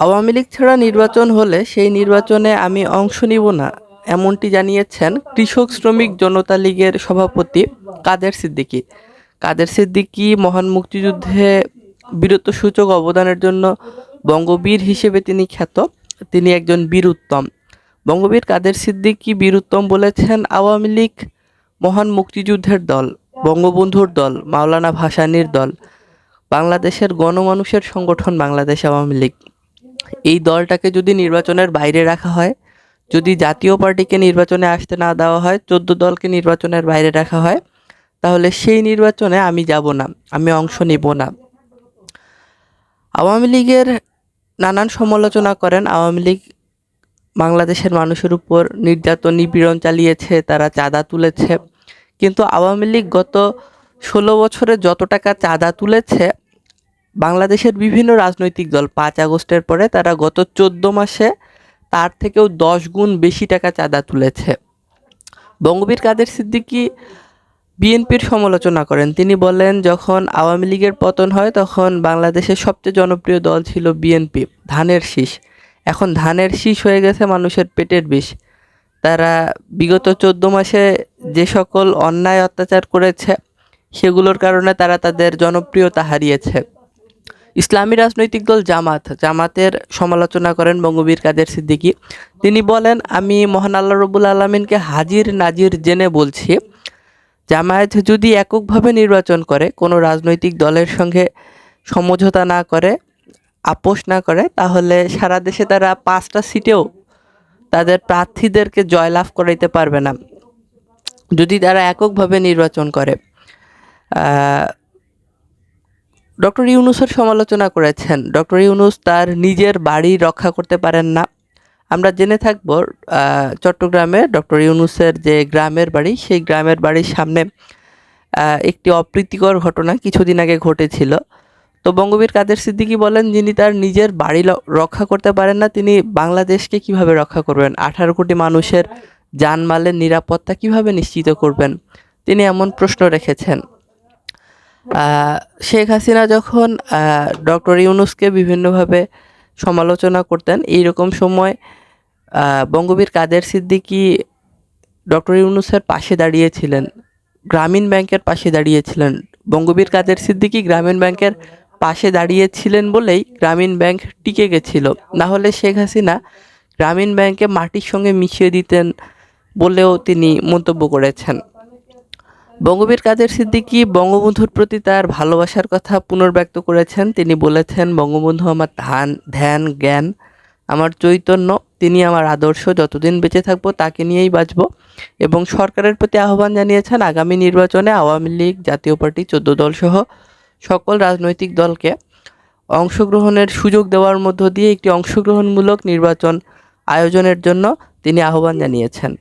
আওয়ামী লীগ ছাড়া নির্বাচন হলে সেই নির্বাচনে আমি অংশ নিব না, এমনটি জানিয়েছেন কৃষক শ্রমিক জনতা লীগের সভাপতি কাদের সিদ্দিকী। কাদের সিদ্দিকী মহান মুক্তিযুদ্ধে বীরত্বসূচক অবদানের জন্য বঙ্গবীর হিসেবে তিনি খ্যাত, তিনি একজন বীর উত্তম। বঙ্গবীর কাদের সিদ্দিকী বীর উত্তম বলেছেন, আওয়ামী লীগ মহান মুক্তিযুদ্ধের দল, বঙ্গবন্ধুর দল, মাওলানা ভাসানির দল, বাংলাদেশের গণমানুষের সংগঠন বাংলাদেশ আওয়ামী লীগ। এই দলটাকে যদি নির্বাচনের বাইরে রাখা হয়, যদি জাতীয় পার্টিকে নির্বাচনে আসতে না দেওয়া হয়, চোদ্দ দলকে নির্বাচনের বাইরে রাখা হয়, তাহলে সেই নির্বাচনে আমি যাব না, আমি অংশ নিব না। আওয়ামী লীগের নানান সমালোচনা করেন, আওয়ামী লীগ বাংলাদেশের মানুষের উপর নির্যাতন, নিপীড়ন চালিয়েছে, তারা চাঁদা তুলেছে। কিন্তু আওয়ামী লীগ গত ষোলো বছরে যত টাকা চাঁদা তুলেছে বাংলাদেশের বিভিন্ন রাজনৈতিক দল পাঁচ আগস্টের পরে তারা গত চোদ্দ মাসে তার থেকেও দশ গুণ বেশি টাকা চাঁদা তুলেছে। বঙ্গবীর কাদের সিদ্দিকী বিএনপির সমালোচনা করেন। তিনি বলেন, যখন আওয়ামী লীগের পতন হয়, তখন বাংলাদেশের সবচেয়ে জনপ্রিয় দল ছিল বিএনপি, ধানের শীষ। এখন ধানের শীষ হয়ে গেছে মানুষের পেটের বিষ। তারা বিগত চোদ্দ মাসে যে সকল অন্যায় অত্যাচার করেছে, সেগুলোর কারণে তারা তাদের জনপ্রিয়তা হারিয়েছে। ইসলামী রাজনৈতিক দল জামাত, জামাতের সমালোচনা করেন বঙ্গবীর কাদের সিদ্দিকী। তিনি বলেন, আমি মহান আল্লাহ রবুল আলমিনকে হাজির নাজির জেনে বলছি, জামায়াত যদি এককভাবে নির্বাচন করে, কোনো রাজনৈতিক দলের সঙ্গে সমঝোতা না করে, আপোষ না করে, তাহলে সারা দেশে তারা পাঁচটা সিটেও তাদের প্রার্থীদেরকে জয়লাভ করাইতে পারবে না। যদি তারা এককভাবে নির্বাচন করে ডক্টর ইউনুসের সমালোচনা করেছেন। ডক্টর ইউনুস তার নিজের বাড়ি রক্ষা করতে পারেন না। আমরা জেনে থাকব চট্টগ্রামে ডক্টর ইউনুসের যে গ্রামের বাড়ি, সেই গ্রামের বাড়ির সামনে একটি অপ্রীতিকর ঘটনা কিছুদিন আগে ঘটেছিল। তো বঙ্গবীর কাদের সিদ্দিকি বলেন, যিনি তার নিজের বাড়ি রক্ষা করতে পারেন না, তিনি বাংলাদেশকে কীভাবে রক্ষা করবেন? আঠারো কোটি মানুষের জানমালের নিরাপত্তা কীভাবে নিশ্চিত করবেন? তিনি এমন প্রশ্ন রেখেছেন। শেখ হাসিনা যখন ডক্টর ইউনুসকে বিভিন্নভাবে সমালোচনা করতেন, এইরকম সময় বঙ্গবীর কাদের সিদ্দিকী ডক্টর ইউনুসের পাশে দাঁড়িয়েছিলেন, গ্রামীণ ব্যাংকের পাশে দাঁড়িয়েছিলেন। বঙ্গবীর কাদের সিদ্দিকী গ্রামীণ ব্যাংকের পাশে দাঁড়িয়েছিলেন বলেই গ্রামীণ ব্যাংক টিকে গেছিল। না হলে শেখ হাসিনা গ্রামীণ ব্যাংকে মাটির সঙ্গে মিশিয়ে দিতেন বলেও তিনি মন্তব্য করেছেন। বঙ্গবীর কাদের সিদ্দিকী বঙ্গবন্ধুর প্রতি তার ভালোবাসার কথা পুনর্ব্যক্ত করেছেন। তিনি বলেছেন, বঙ্গবন্ধু আমার ধান, ধ্যান, জ্ঞান, আমার চৈতন্য, তিনি আমার আদর্শ, যতদিন বেঁচে থাকব তাকে নিয়েই বাঁচব। এবং সরকারের প্রতি আহ্বান জানিয়েছেন, আগামী নির্বাচনে আওয়ামী লীগ, জাতীয় পার্টি, চোদ্দ দলসহ সকল রাজনৈতিক দলকে অংশগ্রহণের সুযোগ দেওয়ার মধ্য দিয়ে একটি অংশগ্রহণমূলক নির্বাচন আয়োজনের জন্য তিনি আহ্বান জানিয়েছেন।